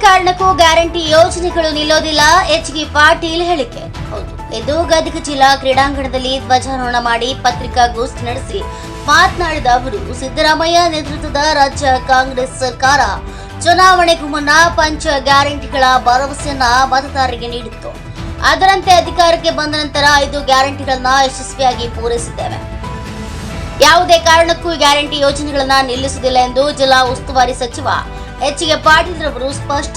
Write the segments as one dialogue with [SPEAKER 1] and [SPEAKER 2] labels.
[SPEAKER 1] ಕಾರಣಕ್ಕೂ ಗ್ಯಾರಂಟಿ ಯೋಜನೆಗಳು ನಿಲ್ಲೋದಿಲ್ಲ H K Patil ಹೇಳಿಕೆ. ಹೌದು. ಇದು ಗದಗ ಜಿಲ್ಲಾ ಕ್ರೀಡಾಂಗಣದಲ್ಲಿ ಧ್ವಜಾರೋಹಣ ಮಾಡಿ ಪತ್ರಿಕಾಗೋಷ್ಠಿ ನಡೆಸಿ ಮಾತನಾಡಿದ ಅವರು ಸಿದ್ದರಾಮಯ್ಯ ನೇತೃತ್ವದ ರಾಜ್ಯ ಕಾಂಗ್ರೆಸ್ ಸರ್ಕಾರ ಚುನಾವಣೆಗೂ ಮುನ್ನ ಪಂಚ ಗ್ಯಾರಂಟಿಗಳ ಭರವಸೆಯನ್ನ ಮತದಾರರಿಗೆ ನೀಡಿತ್ತು. ಅದರಂತೆ ಅಧಿಕಾರಕ್ಕೆ ಬಂದ ನಂತರ ಐದು ಗ್ಯಾರಂಟಿಗಳನ್ನ ಯಶಸ್ವಿಯಾಗಿ ಪೂರೈಸಿದ್ದೇವೆ. ಯಾವುದೇ ಕಾರಣಕ್ಕೂ ಗ್ಯಾರಂಟಿ ಯೋಜನೆಗಳನ್ನ ನಿಲ್ಲಿಸುವುದಿಲ್ಲ ಎಂದು ಜಿಲ್ಲಾ ಉಸ್ತುವಾರಿ ಸಚಿವ ಎಚ್ ಕೆ ಪಾಟೀಲ್ ರವರು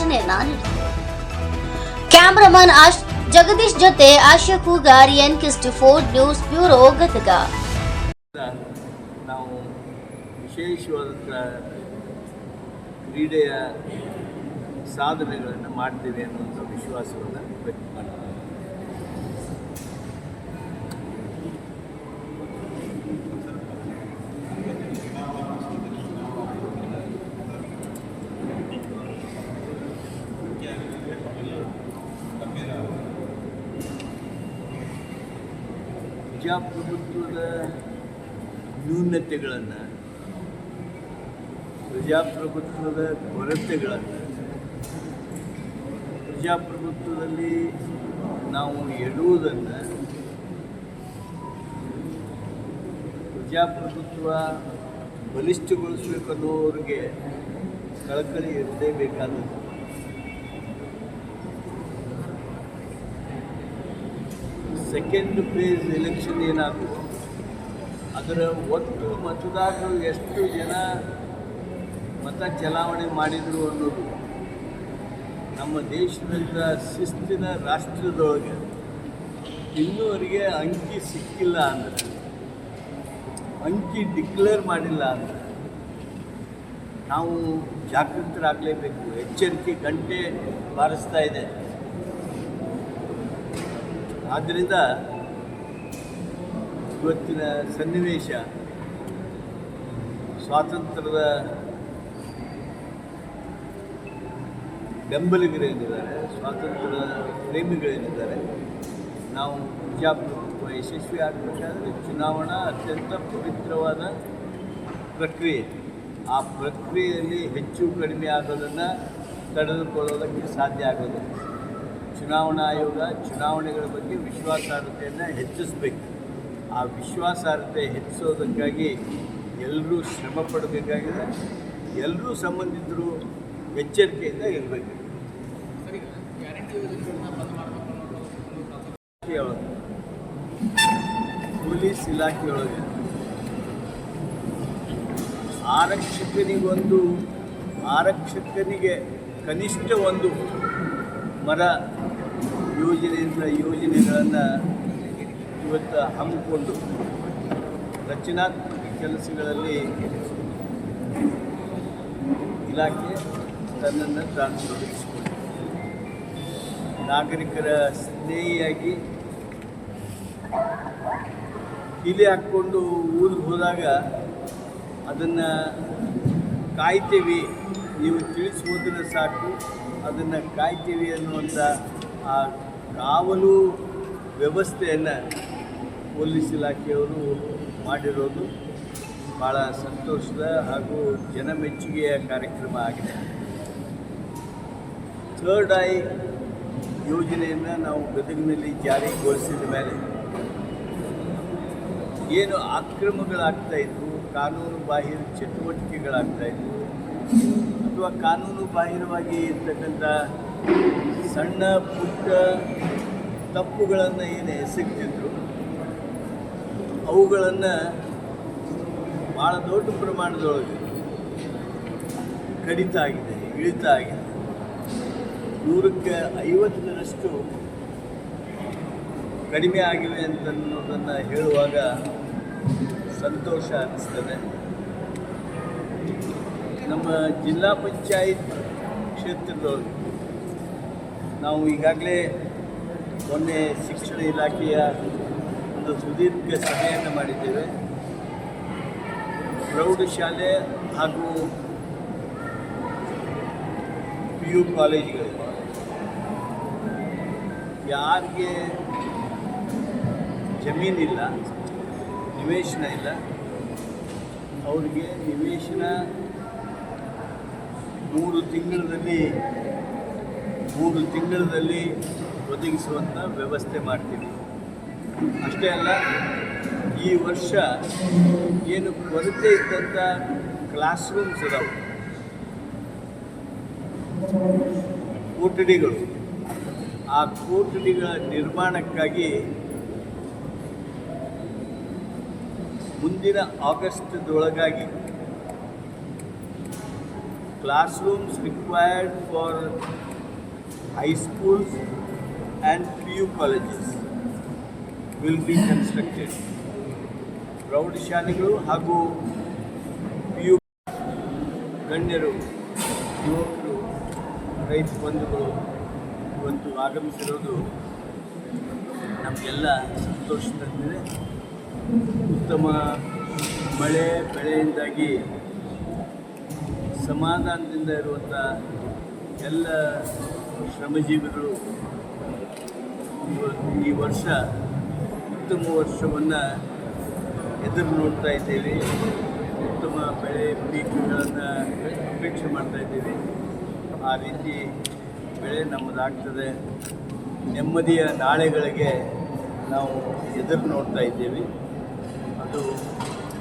[SPEAKER 1] ನೀಡಿದರು ಕ್ಯಾಮರಾಮನ್ ಆಶ್, ಜಗದೀಶ್ ಜೊತೆ ಆಶಾ ಕೂಗಾರ್, ಎನ್ ಕಿಸ್ಟಿ ಫೋರ್ ನ್ಯೂಸ್ ಬ್ಯೂರೋ ಗದಗ
[SPEAKER 2] ನಾವು ವಿಶೇಷವಾದ ಕ್ರೀಡೆಯ ಸಾಧನೆಗಳನ್ನು ಮಾಡ್ತೀವಿ ಅನ್ನುವಂಥ ವಿಶ್ವಾಸವನ್ನು ವ್ಯಕ್ತ ಮಾಡ್ತೀವಿ ಪ್ರಜಾಪ್ರಭುತ್ವದ ನ್ಯೂನತೆಗಳನ್ನು ಪ್ರಜಾಪ್ರಭುತ್ವದ ಕೊರತೆಗಳನ್ನು ಪ್ರಜಾಪ್ರಭುತ್ವದಲ್ಲಿ ನಾವು ಎಡುವುದನ್ನು ಪ್ರಜಾಪ್ರಭುತ್ವ ಬಲಿಷ್ಠಗೊಳಿಸಬೇಕು ಕಳಕಳಿ ಇರಲೇಬೇಕಾದದ್ದು ಸೆಕೆಂಡ್ ಫೇಸ್ ಎಲೆಕ್ಷನ್ ಏನಾದರೂ, ಅದರ ಒಟ್ಟು ಮತದಾರರು ಎಷ್ಟು ಜನ ಮತ ಚಲಾವಣೆ ಮಾಡಿದರು ಅನ್ನೋದು ನಮ್ಮ ದೇಶದ ಶಿಸ್ತಿನ ರಾಷ್ಟ್ರದೊಳಗೆ ಇನ್ನೂವರೆಗೆ ಅಂಕಿ ಸಿಕ್ಕಿಲ್ಲ ಅಂದರೆ, ಅಂಕಿ ಡಿಕ್ಲೇರ್ ಮಾಡಿಲ್ಲ ಅಂದರೆ ನಾವು ಜಾಗೃತರಾಗಲೇಬೇಕು. ಎಚ್ಚರಿಕೆ ಗಂಟೆ ಬಾರಿಸ್ತಾ ಇದೆ. ಆದ್ದರಿಂದ ಇವತ್ತಿನ ಸನ್ನಿವೇಶ ಸ್ವಾತಂತ್ರ್ಯದ ಬೆಂಬಲಿಗರೇನಿದ್ದಾರೆ, ಸ್ವಾತಂತ್ರ್ಯದ ಪ್ರೇಮಿಗಳೇನಿದ್ದಾರೆ, ನಾವು ಪ್ರಜಾಪ್ರಭುತ್ವ ಯಶಸ್ವಿ ಆಗಬೇಕಾದ್ರೆ ಚುನಾವಣಾ ಅತ್ಯಂತ ಪವಿತ್ರವಾದ ಪ್ರಕ್ರಿಯೆ. ಆ ಪ್ರಕ್ರಿಯೆಯಲ್ಲಿ ಹೆಚ್ಚು ಕಡಿಮೆ ಆಗೋದನ್ನು ತಡೆದುಕೊಳ್ಳೋದಕ್ಕೆ ಸಾಧ್ಯ ಆಗೋದಿಲ್ಲ. ಚುನಾವಣಾ ಆಯೋಗ ಚುನಾವಣೆಗಳ ಬಗ್ಗೆ ವಿಶ್ವಾಸಾರ್ಹತೆಯನ್ನು ಹೆಚ್ಚಿಸಬೇಕು. ಆ ವಿಶ್ವಾಸಾರ್ಹತೆ ಹೆಚ್ಚಿಸೋದಕ್ಕಾಗಿ ಎಲ್ಲರೂ ಶ್ರಮ ಪಡಬೇಕಾಗಿದೆ. ಎಲ್ಲರೂ ಸಂಬಂಧಿತರು ಎಚ್ಚರಿಕೆಯಿಂದ ಇರಬೇಕು. ಪೊಲೀಸ್ ಇಲಾಖೆಯೊಳಗೆ ಆರಕ್ಷಕನಿಗೊಂದು, ಆರಕ್ಷಕನಿಗೆ ಕನಿಷ್ಠ ಒಂದು ಮರ ಯೋಜನೆಯಿಂದ ಯೋಜನೆಗಳನ್ನು ಇವತ್ತು ಹಮ್ಮಿಕೊಂಡು ರಚನಾತ್ಮಕ ಕೆಲಸಗಳಲ್ಲಿ ಇಲಾಖೆ ತನ್ನನ್ನು ತಾನು ನಾಗರಿಕರ ಸ್ನೇಹಿಯಾಗಿ ಕೀಲಿ ಹಾಕ್ಕೊಂಡು ಊರಿಗೆ ಹೋದಾಗ ಅದನ್ನು ಕಾಯ್ತೀವಿ, ನೀವು ತಿಳಿಸುವುದನ್ನು ಸಾಕು, ಅದನ್ನು ಕಾಯ್ತೀವಿ ಅನ್ನುವಂಥ ಆ ಕಾವಲು ವ್ಯವಸ್ಥೆಯನ್ನು ಪೊಲೀಸ್ ಇಲಾಖೆಯವರು ಮಾಡಿರೋದು ಭಾಳ ಸಂತೋಷದ ಹಾಗೂ ಜನಮೆಚ್ಚುಗೆಯ ಕಾರ್ಯಕ್ರಮ ಆಗಿದೆ. ಥರ್ಡ್ ಐ ಯೋಜನೆಯನ್ನು ನಾವು ಗದಗಿನಲ್ಲಿ ಜಾರಿಗೊಳಿಸಿದ ಮೇಲೆ ಏನು ಅಕ್ರಮಗಳಾಗ್ತಾ ಇದ್ದವು ಕಾನೂನು ಬಾಹಿರ ಚಟುವಟಿಕೆಗಳಾಗ್ತಾ ಇದ್ವು, ಅಥವಾ ಕಾನೂನು ಬಾಹಿರವಾಗಿ ಇರ್ತಕ್ಕಂಥ ಸಣ್ಣ ಪುಟ್ಟ ತಪ್ಪುಗಳನ್ನು ಏನು ಎಸಗ್ತಿದ್ರು ಅವುಗಳನ್ನು ಭಾಳ ದೊಡ್ಡ ಪ್ರಮಾಣದೊಳಗೆ ಕಡಿತ ಆಗಿದೆ, ಇಳಿತ ಆಗಿದೆ. ನೂರಕ್ಕೆ ಐವತ್ತರಷ್ಟು ಕಡಿಮೆ ಆಗಿವೆ ಅಂತ ಅನ್ನೋದನ್ನು ಹೇಳುವಾಗ ಸಂತೋಷ ಅನ್ನಿಸ್ತದೆ ನಮ್ಮ ಜಿಲ್ಲಾ ಪಂಚಾಯತ್ ಕ್ಷೇತ್ರದೊಳಗೆ ನಾವು ಈಗಾಗಲೇ ಮೊನ್ನೆ ಶಿಕ್ಷಣ ಇಲಾಖೆಯ ಒಂದು ಸುದೀರ್ಘ ಸಭೆಯನ್ನು ಮಾಡಿದ್ದೇವೆ. ಪ್ರೌಢಶಾಲೆ ಹಾಗೂ ಪಿ ಯು ಕಾಲೇಜ್ಗಳು. ಯಾರಿಗೆ ಜಮೀನಿಲ್ಲ ನಿವೇಶನ ಇಲ್ಲ, ಅವರಿಗೆ ನಿವೇಶನ ಮೂರು ತಿಂಗಳಲ್ಲಿ ಮೂರು ತಿಂಗಳಲ್ಲಿ ಒದಗಿಸುವಂಥ ವ್ಯವಸ್ಥೆ ಮಾಡ್ತೀವಿ. ಅಷ್ಟೇ ಅಲ್ಲ, ಈ ವರ್ಷ ಏನು ಕೊರತೆ ಇದ್ದಂಥ ಕ್ಲಾಸ್ ರೂಮ್ಸ್ ಇದಾವೆ. ಕೊಠಡಿಗಳು ಆ ಕೊಠಡಿಗಳ ನಿರ್ಮಾಣಕ್ಕಾಗಿ ಮುಂದಿನ ಆಗಸ್ಟ್ದೊಳಗಾಗಿ class rooms required for high schools and P U colleges will be constructed ಪ್ರೌಢಶಾಲೆಗಳು ಹಾಗೂ ಪಿ ಯು ಗಣ್ಯರು, ಯುವಕರು, ರೈತ ಬಂಧುಗಳು ಇವತ್ತು ಆಗಮಿಸಿರೋದು ನಮಗೆಲ್ಲ ಸಂತೋಷ ತಂದಿದೆ ಉತ್ತಮ ಮಳೆ ಬೆಳೆಯಿಂದಾಗಿ ಸಮಾಧಾನದಿಂದ ಇರುವಂಥ ಎಲ್ಲ ಶ್ರಮಜೀವಿಗಳು ಈ ವರ್ಷ ಉತ್ತಮ ವರ್ಷವನ್ನು ಎದುರು ನೋಡ್ತಾ ಇದ್ದೇವೆ. ಉತ್ತಮ ಬೆಳೆ ಪೀಕುಗಳನ್ನು ಅಪೇಕ್ಷೆ ಮಾಡ್ತಾ ಇದ್ದೇವೆ. ಆ ರೀತಿ ಬೆಳೆ ನಮ್ಮದಾಗ್ತದೆ. ನೆಮ್ಮದಿಯ ನಾಳೆಗಳಿಗೆ ನಾವು ಎದುರು ನೋಡ್ತಾ ಇದ್ದೇವೆ. ಅದು